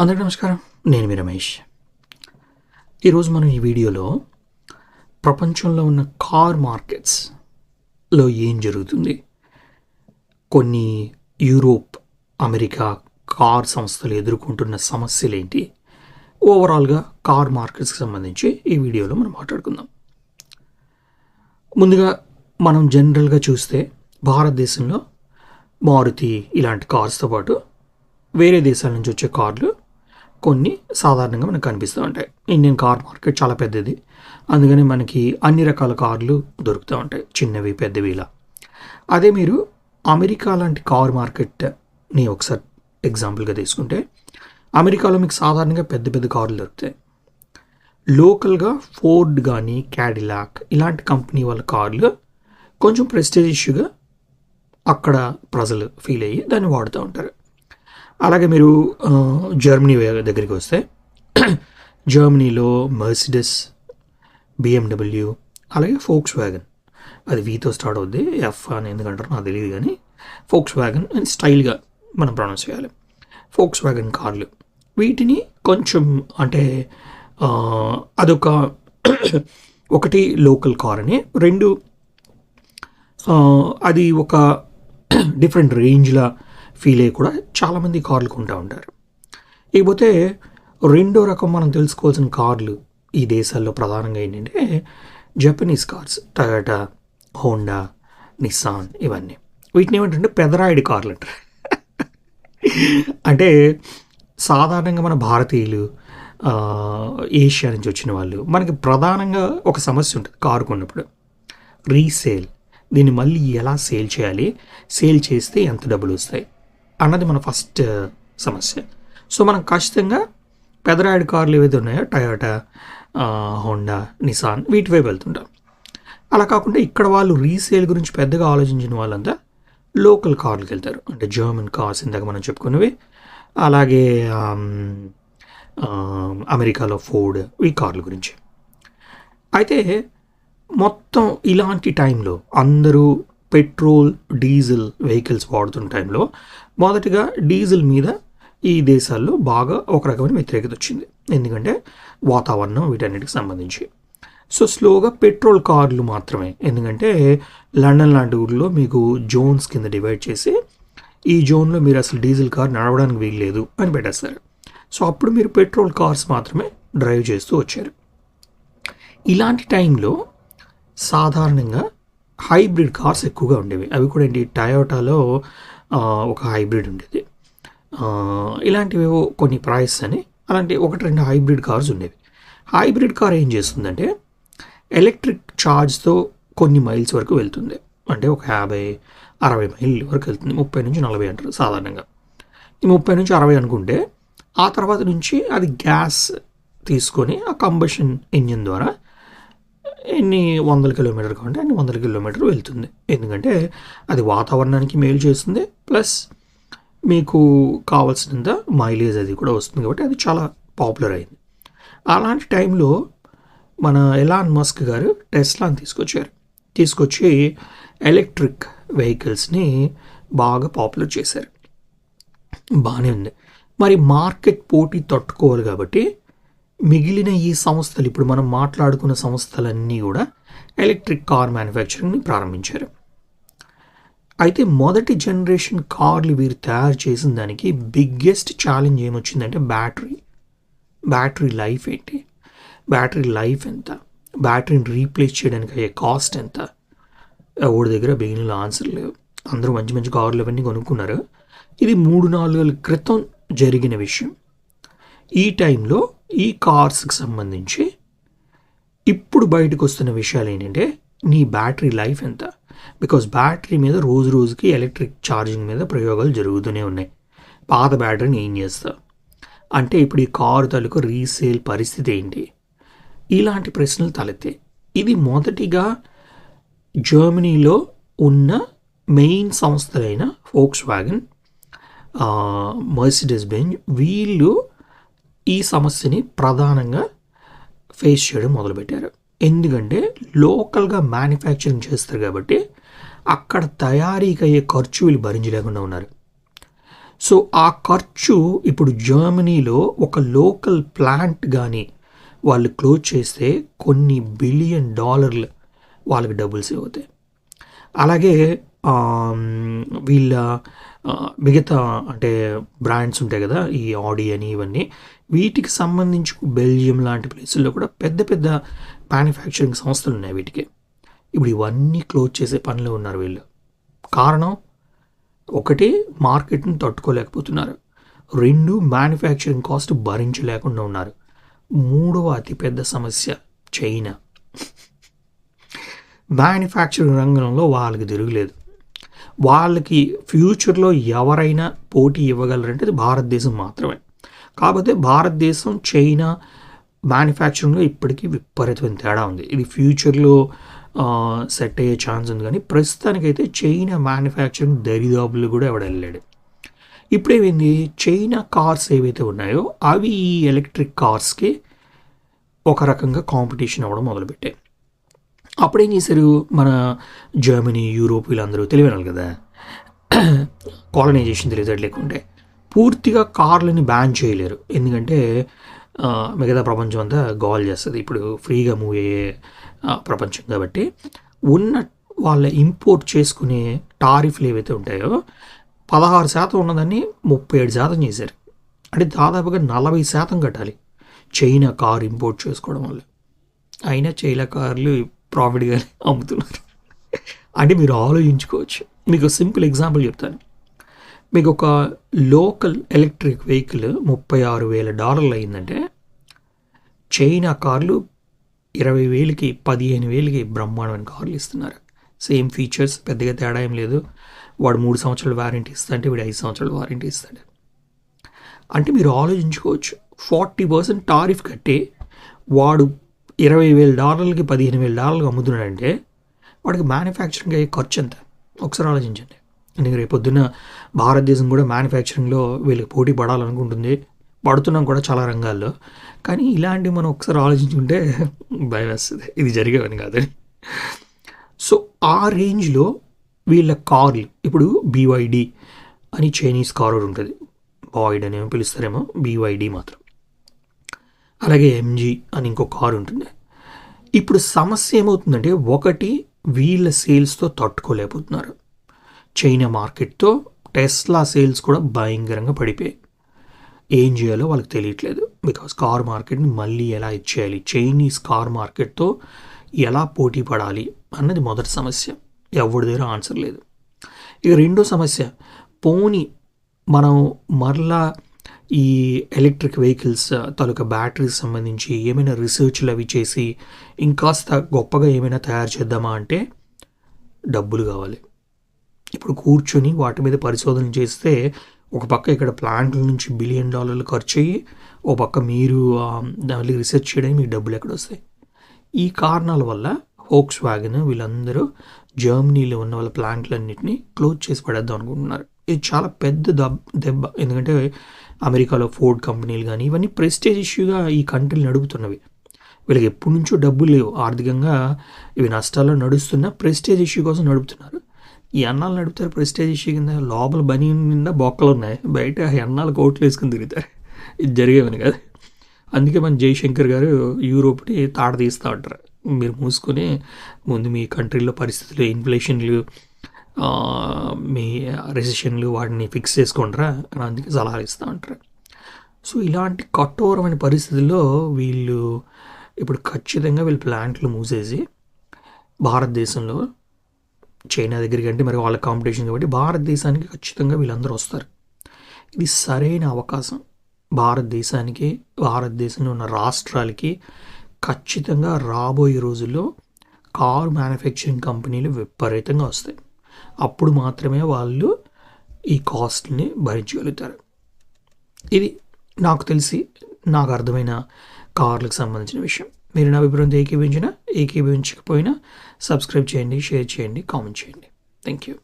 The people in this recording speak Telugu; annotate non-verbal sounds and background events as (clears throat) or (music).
అందరికీ నమస్కారం. నేను మీ రమేష్. ఈరోజు మనం ఈ వీడియోలో ప్రపంచంలో ఉన్న కార్ మార్కెట్స్లో ఏం జరుగుతుంది? కొన్ని యూరోప్ అమెరికా కార్ సంస్థలు ఎదుర్కొంటున్న సమస్యలు ఏంటి? ఓవరాల్గా కార్ మార్కెట్స్కి సంబంధించి ఈ వీడియోలో మనం మాట్లాడుకుందాం. ముందుగా మనం జనరల్గా చూస్తే భారతదేశంలో మారుతి ఇలాంటి కార్స్తో పాటు వేరే దేశాల నుంచి వచ్చే కార్లు కొన్ని సాధారణంగా మనకు కనిపిస్తూ ఉంటాయి. ఇండియన్ కార్ మార్కెట్ చాలా పెద్దది. అందుకని మనకి అన్ని రకాల కార్లు దొరుకుతూ ఉంటాయి. చిన్నవి పెద్దవి ఇలా. అదే మీరు అమెరికా లాంటి కార్ మార్కెట్ని ఒకసారి ఎగ్జాంపుల్గా తీసుకుంటే అమెరికాలో మీకు సాధారణంగా పెద్ద పెద్ద కార్లు దొరుకుతాయి. లోకల్గా ఫోర్డ్ కానీ క్యాడిలాక్ ఇలాంటి కంపెనీ వాళ్ళ కార్లు కొంచెం ప్రెస్టేజియస్గా అక్కడ ప్రజలు ఫీల్ అయ్యి దాన్ని వాడుతూ ఉంటారు. అలాగే మీరు జర్మనీ దగ్గరికి వస్తే (clears throat) జర్మనీలో మర్సిడెస్ బిఎండబ్ల్యూ అలాగే ఫోక్స్ వ్యాగన్ అది వీతో స్టార్ట్ అవుద్ది ఎఫ్ అని ఎందుకంటారో నాకు తెలియదు కానీ ఫోక్స్ వ్యాగన్ అని స్టైల్గా మనం ప్రొనౌన్స్ చేయాలి. ఫోక్స్ వ్యాగన్ కార్లు. వీటిని కొంచెం అంటే అదొక (clears throat) ఒకటి లోకల్ కార్ అని రెండు అది ఒక (clears throat) డిఫరెంట్ రేంజ్లా ఫీల్ అయ్యి కూడా చాలామంది కార్లు కొంటూ ఉంటారు. ఇకపోతే రెండో రకం మనం తెలుసుకోవాల్సిన కార్లు ఈ దేశాల్లో ప్రధానంగా ఏంటంటే Japanese cars Toyota Honda Nissan ఇవన్నీ. వీటిని ఏమంటే పెదరాయిడి కార్లు అంటారు. అంటే సాధారణంగా మన భారతీయులు ఏషియా నుంచి వచ్చిన వాళ్ళు మనకి ప్రధానంగా ఒక సమస్య ఉంటుంది కారు కొన్నప్పుడు. రీసేల్. దీన్ని మళ్ళీ ఎలా సేల్ చేయాలి? సేల్ చేస్తే ఎంత డబ్బులు వస్తాయి? అన్నది మన ఫస్ట్ సమస్య. సో మనం ఖచ్చితంగా పెదరాయిడ్ కార్లు ఏవైతే ఉన్నాయో టయోటా హోండా నిసాన్ వీటి వైపు వెళ్తుంటాం. అలా కాకుండా ఇక్కడ వాళ్ళు రీసేల్ గురించి పెద్దగా ఆలోచించిన వాళ్ళంతా లోకల్ కార్లకు వెళ్తారు. అంటే జర్మన్ కార్స్ ఇందాక మనం చెప్పుకున్నవి. అలాగే అమెరికాలో ఫోర్డ్ ఈ కార్ల గురించి. అయితే మొత్తం ఇలాంటి టైంలో అందరూ పెట్రోల్ డీజిల్ వెహికల్స్ వాడుతున్న టైంలో మొదటగా డీజిల్ మీద ఈ దేశాల్లో బాగా ఒక రకమైన వ్యతిరేకత వచ్చింది. ఎందుకంటే వాతావరణం వీటన్నిటికి సంబంధించి. సో స్లోగా పెట్రోల్ కార్లు మాత్రమే. ఎందుకంటే లండన్ లాంటి ఊర్లో మీకు జోన్స్ కింద డివైడ్ చేసి ఈ జోన్లో మీరు అసలు డీజిల్ కార్ నడవడానికి వీల్లేదు అని పెట్టేస్తారు. సో అప్పుడు మీరు పెట్రోల్ కార్స్ మాత్రమే డ్రైవ్ చేస్తూ వచ్చారు. ఇలాంటి టైంలో సాధారణంగా హైబ్రిడ్ కార్స్ ఎక్కువగా ఉండేవి. అవి కూడా ఏంటి? టయోటాలో ఒక హైబ్రిడ్ ఉండేది. ఇలాంటివి ఇలాంటివేవో కొన్ని ప్రైస్ అని అలాంటి ఒకటి రెండు హైబ్రిడ్ కార్స్ ఉండేవి. హైబ్రిడ్ కార్ ఏం చేస్తుందంటే ఎలక్ట్రిక్ ఛార్జ్తో కొన్ని మైల్స్ వరకు వెళ్తుంది. అంటే ఒక యాభై అరవై మైల్ వరకు వెళ్తుంది. ముప్పై నుంచి నలభై అంటారు సాధారణంగా. ఈ ముప్పై నుంచి అరవై అనుకుంటే ఆ తర్వాత నుంచి అది గ్యాస్ తీసుకొని ఆ కంబషన్ ఇంజిన్ ద్వారా ఎన్ని వందల కిలోమీటర్ కావాలంటే అన్ని వందల కిలోమీటర్ వెళ్తుంది. ఎందుకంటే అది వాతావరణానికి మేలు చేస్తుంది. ప్లస్ మీకు కావాల్సినంత మైలేజ్ అది కూడా వస్తుంది కాబట్టి అది చాలా పాపులర్ అయింది. అలాంటి టైంలో మన ఎలాన్ మస్క్ గారు టెస్లాని తీసుకొచ్చారు. తీసుకొచ్చి ఎలక్ట్రిక్ వెహికల్స్ని బాగా పాపులర్ చేశారు. బాగానే ఉంది. మరి మార్కెట్ పోటీ తట్టుకోవాలి కాబట్టి మిగిలిన ఈ సంస్థలు ఇప్పుడు మనం మాట్లాడుకున్న సంస్థలన్నీ కూడా ఎలక్ట్రిక్ కార్ మ్యానుఫ్యాక్చరింగ్ని ప్రారంభించారు. అయితే మొదటి జనరేషన్ కార్లు వీరు తయారు చేసిన దానికి బిగ్గెస్ట్ ఛాలెంజ్ ఏమొచ్చిందంటే బ్యాటరీ. బ్యాటరీ లైఫ్ ఏంటి? బ్యాటరీ లైఫ్ ఎంత? బ్యాటరీని రీప్లేస్ చేయడానికి అయ్యే కాస్ట్ ఎంత? ఎవరి దగ్గర బిగినలో ఆన్సర్ లేవు. అందరూ మంచి మంచి కార్లు అవన్నీ కొనుక్కున్నారు. ఇది మూడు నాలుగు క్రితం జరిగిన విషయం. ఈ టైంలో ఈ కార్స్కి సంబంధించి ఇప్పుడు బయటకు వస్తున్న విషయాలు ఏంటంటే నీ బ్యాటరీ లైఫ్ ఎంత? బికాస్ బ్యాటరీ మీద రోజు రోజుకి ఎలక్ట్రిక్ ఛార్జింగ్ మీద ప్రయోగాలు జరుగుతూనే ఉన్నాయి. పాత బ్యాటరీని ఏం చేస్తా? అంటే ఇప్పుడు ఈ కారు తాలూకు రీసేల్ పరిస్థితి ఏంటి? ఇలాంటి ప్రశ్నలు తలెత్తాయి ఇది మొదటిగా జర్మనీలో ఉన్న మెయిన్ సంస్థలైన ఫోక్స్ వ్యాగన్ మర్సిడెస్ బెంజ్ వీళ్ళు ఈ సమస్యని ప్రధానంగా ఫేస్ చేయడం మొదలుపెట్టారు. ఎందుకంటే లోకల్గా మ్యానుఫ్యాక్చరింగ్ చేస్తారు కాబట్టి అక్కడ తయారీకి అయ్యే ఖర్చు వీళ్ళు భరించలేకుండా ఉన్నారు. సో ఆ ఖర్చు ఇప్పుడు జర్మనీలో ఒక లోకల్ ప్లాంట్ కానీ వాళ్ళు క్లోజ్ చేస్తే కొన్ని బిలియన్ డాలర్లు వాళ్ళకి డబ్బులు సేవ్ అవుతాయి. అలాగే వీళ్ళ మిగతా అంటే బ్రాండ్స్ ఉంటాయి కదా ఈ ఆడి అని ఇవన్నీ వీటికి సంబంధించి బెల్జియం లాంటి ప్లేసుల్లో కూడా పెద్ద పెద్ద మ్యానుఫ్యాక్చరింగ్ సంస్థలు ఉన్నాయి వీటికి. ఇప్పుడు ఇవన్నీ క్లోజ్ చేసే పనిలో ఉన్నారు వీళ్ళు. కారణం? ఒకటి మార్కెట్ని తట్టుకోలేకపోతున్నారు. రెండు మ్యానుఫ్యాక్చరింగ్ కాస్ట్ భరించలేకుండా ఉన్నారు. మూడవ అతిపెద్ద సమస్య చైనా. మ్యానుఫ్యాక్చరింగ్ రంగంలో వాళ్ళకి తిరుగులేదు. వాళ్ళకి ఫ్యూచర్లో ఎవరైనా పోటీ ఇవ్వగలరంటే అది భారతదేశం మాత్రమే. కాకపోతే భారతదేశం చైనా మ్యానుఫ్యాక్చరింగ్లో ఇప్పటికీ విపరీతమైన తేడా ఉంది. ఇది ఫ్యూచర్లో సెట్ అయ్యే ఛాన్స్ ఉంది. కానీ ప్రస్తుతానికైతే చైనా మ్యానుఫ్యాక్చరింగ్ దరిదాపులు కూడా ఎవడ వెళ్ళాడు ఇప్పుడేమైంది? చైనా కార్స్ ఏవైతే ఉన్నాయో అవి ఈ ఎలక్ట్రిక్ కార్స్కి ఒక రకంగా కాంపిటీషన్ అవ్వడం మొదలుపెట్టాయి. అప్పుడేం చేశారు? మన జర్మనీ యూరోప్ వీళ్ళందరూ తెలివినాలి కదా? కాలనైజేషన్ తెలివితేటలు లేకుంటే పూర్తిగా కార్లని బ్యాన్ చేయలేరు. ఎందుకంటే మిగతా ప్రపంచం అంతా గోల్ చేస్తుంది. ఇప్పుడు ఫ్రీగా మూవ్ అయ్యే ప్రపంచం కాబట్టి ఉన్న వాళ్ళ ఇంపోర్ట్ చేసుకునే టారిఫ్లు ఏవైతే ఉంటాయో పదహారు శాతం ఉన్నదాన్ని ముప్పై ఏడు శాతం చేశారు. అంటే దాదాపుగా నలభై శాతం కట్టాలి. చైనా కార్ ఇంపోర్ట్ చేసుకోవడం వల్ల. అయినా చైనా కార్లు ప్రాఫిట్గా అమ్ముతున్నారు. అంటే మీరు ఆలోచించుకోవచ్చు. మీకు సింపుల్ ఎగ్జాంపుల్ చెప్తాను. మీకు ఒక లోకల్ ఎలక్ట్రిక్ వెహికల్ ముప్పై ఆరు వేల డాలర్లు అయిందంటే చైనా కార్లు ఇరవై వేలకి పదిహేను వేలకి బ్రహ్మాండమైన కార్లు ఇస్తున్నారు. సేమ్ ఫీచర్స్ పెద్దగా తేడా ఏం లేదు. వాడు మూడు సంవత్సరాలు వారంటీ ఇస్తాడంటే వీడు ఐదు సంవత్సరాలు వారంటీ ఇస్తాడు. అంటే మీరు ఆలోచించుకోవచ్చు. ఫార్టీ పర్సెంట్ టారిఫ్ కట్టి వాడు ఇరవై వేల డాలర్లకి పదిహేను వేల డాలర్లకు అమ్ముతున్నాడంటే వాడికి మ్యానుఫ్యాక్చరింగ్ అయ్యే ఖర్చు ఎంత? ఒకసారి ఆలోచించండి. ఎందుకంటే రేపు పొద్దున్న భారతదేశం కూడా మ్యానుఫ్యాక్చరింగ్లో వీళ్ళకి పోటీ పడాలనుకుంటుంది. పడుతున్నాం కూడా చాలా రంగాల్లో. కానీ ఇలాంటివి మనం ఒకసారి ఆలోచించుకుంటే భయం వేస్తుంది. ఇది జరిగేవని కాదని సో ఆ రేంజ్లో వీళ్ళ కార్లు ఇప్పుడు బీవైడి అని చైనీస్ కార్ ఒకటి ఉంటుంది. బాయిడ్ అని పిలుస్తారేమో. బీవైడి మాత్రం. అలాగే ఎంజీ అని ఇంకో కారు ఉంటుంది. ఇప్పుడు సమస్య ఏమవుతుందంటే ఒకటి వీళ్ళ సేల్స్తో తట్టుకోలేకపోతున్నారు. చైనా మార్కెట్తో టెస్లా సేల్స్ కూడా భయంకరంగా పడిపోయాయి. ఏం చేయాలో వాళ్ళకి తెలియట్లేదు. బికాస్ కార్ మార్కెట్ని మళ్ళీ ఎలా ఇచ్చేయాలి? చైనీస్ కార్ మార్కెట్తో ఎలా పోటీ పడాలి అన్నది మొదటి సమస్య. ఎవరి దగ్గర ఆన్సర్ లేదు. ఇక రెండో సమస్య పోని మనం మరలా ఈ ఎలక్ట్రిక్ వెహికల్స్ తాలూకా బ్యాటరీస్ సంబంధించి ఏమైనా రీసెర్చ్లు అవి చేసి ఇంకాస్త గొప్పగా ఏమైనా తయారు చేద్దామా అంటే డబ్బులు కావాలి. ఇప్పుడు కూర్చొని వాటి మీద పరిశోధన చేస్తే ఒక పక్క ఇక్కడ ప్లాంట్ల నుంచి బిలియన్ డాలర్లు ఖర్చు అయ్యి ఓ పక్క మీరు దాని రీసెర్చ్ చేయడానికి మీకు డబ్బులు ఎక్కడ వస్తాయి? ఈ కారణాల వల్ల హోక్స్ వ్యాగన్ వీళ్ళందరూ జర్మనీలో ఉన్న వాళ్ళ ప్లాంట్లన్నింటినీ క్లోజ్ చేసి పడేద్దాం అనుకుంటున్నారు. ఇది చాలా పెద్ద దెబ్ దెబ్బ. ఎందుకంటే అమెరికాలో ఫోర్డ్ కంపెనీలు కానీ ఇవన్నీ ప్రెస్టేజ్ ఇష్యూగా ఈ కంట్రీలు నడుపుతున్నవి. వీళ్ళకి ఎప్పటి నుంచో డబ్బులు లేవు. ఆర్థికంగా ఇవి నష్టాల్లో నడుస్తున్నా ప్రెస్టేజ్ ఇష్యూ కోసం నడుపుతున్నారు. ఈ అన్నాలు నడుపుతారు. ప్రెస్టేజ్ ఇష్యూ కింద లోపల బని నిండా బొక్కలు ఉన్నాయి. బయట ఆ అన్నాలు కోట్లు వేసుకుని తిరుగుతారు. ఇది జరిగేవని కదా. అందుకే మన జయశంకర్ గారు యూరోప్ని తాడ తీస్తూ ఉంటారు. మీరు మూసుకొని ముందు మీ కంట్రీలో పరిస్థితులు ఇన్ఫ్లేషన్లు మీ రెసిషన్లు వాటిని ఫిక్స్ చేసుకుంటారా అని అందుకే సలహాలు ఇస్తూ ఉంటారు సో ఇలాంటి కఠోరమైన పరిస్థితుల్లో వీళ్ళు ఇప్పుడు ఖచ్చితంగా వీళ్ళు ప్లాంట్లు మూసేసి భారతదేశంలో చైనా దగ్గరికి అంటే మరి వాళ్ళ కాంపిటీషన్ కాబట్టి భారతదేశానికి ఖచ్చితంగా వీళ్ళందరూ వస్తారు. ఇది సరైన అవకాశం. భారతదేశానికి భారతదేశంలో ఉన్న రాష్ట్రాలకి ఖచ్చితంగా రాబోయే రోజుల్లో కారు మ్యానుఫ్యాక్చరింగ్ కంపెనీలు విపరీతంగా వస్తాయి. అప్పుడు మాత్రమే వాళ్ళు ఈ కాస్ట్ని భరించగలుగుతారు. ఇది నాకు తెలిసి నాకు అర్థమైన కార్లకు సంబంధించిన విషయం. మీరు నా అభిప్రాయంతో ఏకీభవించినా ఏకీభవించకపోయినా సబ్స్క్రైబ్ చేయండి షేర్ చేయండి కామెంట్ చేయండి. Thank you